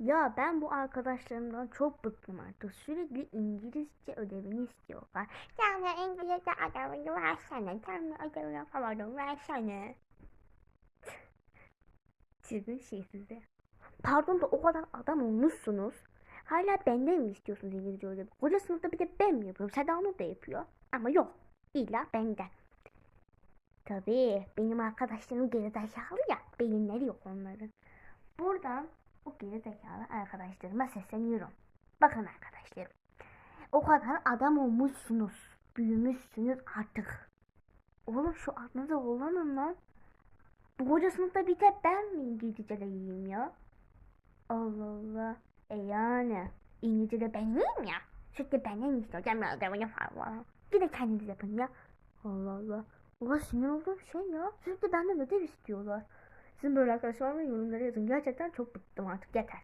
Ya ben bu arkadaşlarımdan çok bıktım artık. Sürekli İngilizce ödevini istiyorlar. Yani İngilizce ödevini versene. Sen de ödevi yapamadım versene. Çılgın şey size. Pardon da o kadar adam olmuşsunuz. Hala benden mi istiyorsunuz İngilizce ödevi? Koca sınıfta bir de ben mi yapıyorum? Seda Nur da yapıyor. Ama yok. İlla benden. Tabii benim arkadaşlarım gerizekalı ya. Beyinleri yok onların. Buradan o gerizekalı arkadaşlarıma sesleniyorum. Bakın arkadaşlarım. O kadar adam olmuşsunuz. Büyümüşsünüz artık. Oğlum şu adınızı kullanın lan. Bu koca sınıfta bir tek ben mi İngilizce'de iyiyim ya? Allah Allah. E yani İngilizce'de ben iyiyim ya. Sürekli benden ödevini falan. Bir de kendiniz yapın ya. Allah Allah. Ulan sinir olduğum şey ya. Sürekli benden ödev istiyorlar. Sizin böyle arkadaşlar var mı? Yorumlara yazın. Gerçekten çok bıktım artık. Yeter.